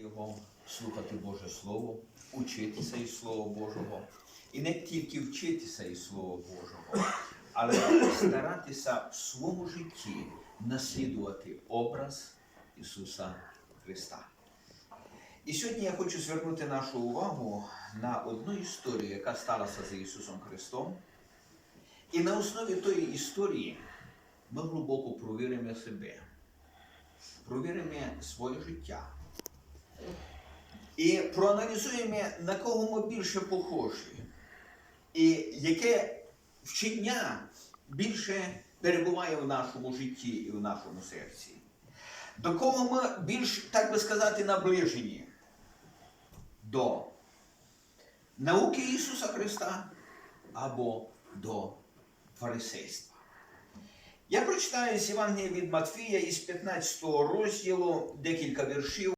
Його слухати Боже Слово, учитися із Слова Божого. І не тільки вчитися із Слова Божого, але старатися в своєму житті наслідувати образ Ісуса Христа. І сьогодні я хочу звернути нашу увагу на одну історію, яка сталася за Ісусом Христом. І на основі тої історії ми глибоко провіримо себе, провіримо своє життя. І проаналізуємо, на кого ми більше похожі, і яке вчення більше перебуває в нашому житті і в нашому серці. До кого ми більш, так би сказати, наближені? До науки Ісуса Христа або до фарисейства. Я прочитаю з Євангелія від Матфія із 15 розділу декілька віршів.